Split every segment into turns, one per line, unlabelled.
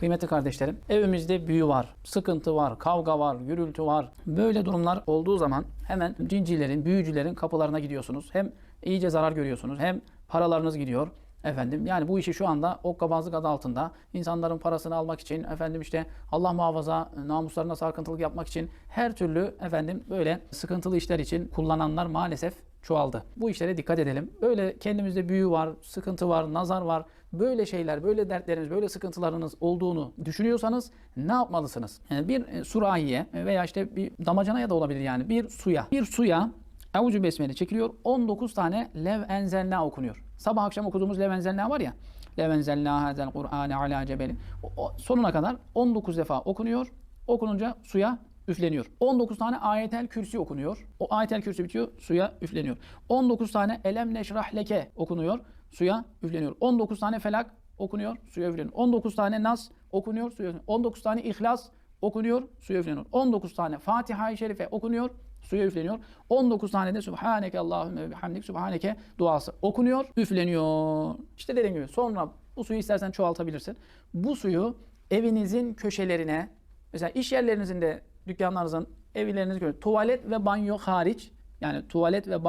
Kıymetli kardeşlerim, evimizde büyü var, sıkıntı var, kavga var, gürültü var. Böyle durumlar olduğu zaman hemen cincilerin, büyücülerin kapılarına gidiyorsunuz. Hem iyice zarar görüyorsunuz, hem paralarınız gidiyor. Efendim yani bu işi şu anda okkabazlık adı altında insanların parasını almak için efendim işte Allah muhafaza namuslarına sarkıntılık yapmak için her türlü efendim böyle sıkıntılı işler için kullananlar maalesef çoğaldı. Bu işlere dikkat edelim. Böyle kendimizde büyü var, sıkıntı var, nazar var. Böyle şeyler, böyle dertleriniz, böyle sıkıntılarınız olduğunu düşünüyorsanız ne yapmalısınız? Bir e, surahiye veya işte bir damacanaya da olabilir yani bir suya. Bir suya Evucu Besmele çekiliyor. 19 tane lev enzelna okunuyor. Sabah akşam okuduğumuz lev enzelna var ya. Lev enzelna hazel Kur'ane ala o Sonuna kadar 19 defa okunuyor. Okununca suya üfleniyor. 19 tane ayetel kürsi okunuyor. O ayetel kürsi bitiyor, suya üfleniyor. 19 tane elem neşrah leke okunuyor, suya üfleniyor. 19 tane felak okunuyor, suya üfleniyor. 19 tane nas okunuyor, suya üfleniyor. 19 tane ihlas okunuyor, suya üfleniyor. 19 tane Fatiha-i Şerife okunuyor, suya üfleniyor. 19 tane de Subhaneke Allahümme ve bihamdik Subhaneke duası okunuyor, üfleniyor. İşte dediğim gibi sonra bu suyu istersen çoğaltabilirsin. Bu suyu evinizin köşelerine, mesela iş yerlerinizin de dükkanlarınızın, evlerinizin köşe- tuvalet ve banyo hariç, yani tuvalet ve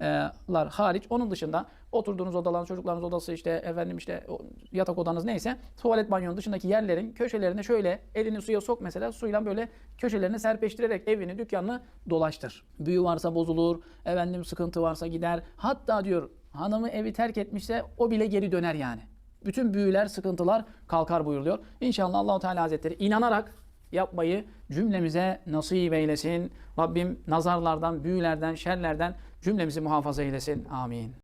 banyolar hariç, onun dışında oturduğunuz odalar, çocuklarınız odası işte efendim işte yatak odanız neyse tuvalet banyonun dışındaki yerlerin köşelerine şöyle elini suya sok mesela suyla böyle köşelerine serpeştirerek evini dükkanını dolaştır. Büyü varsa bozulur, efendim sıkıntı varsa gider. Hatta diyor hanımı evi terk etmişse o bile geri döner yani. Bütün büyüler, sıkıntılar kalkar buyuruluyor. İnşallah Allahu Teala Hazretleri inanarak yapmayı cümlemize nasip eylesin. Rabbim nazarlardan, büyülerden, şerlerden cümlemizi muhafaza eylesin. Amin.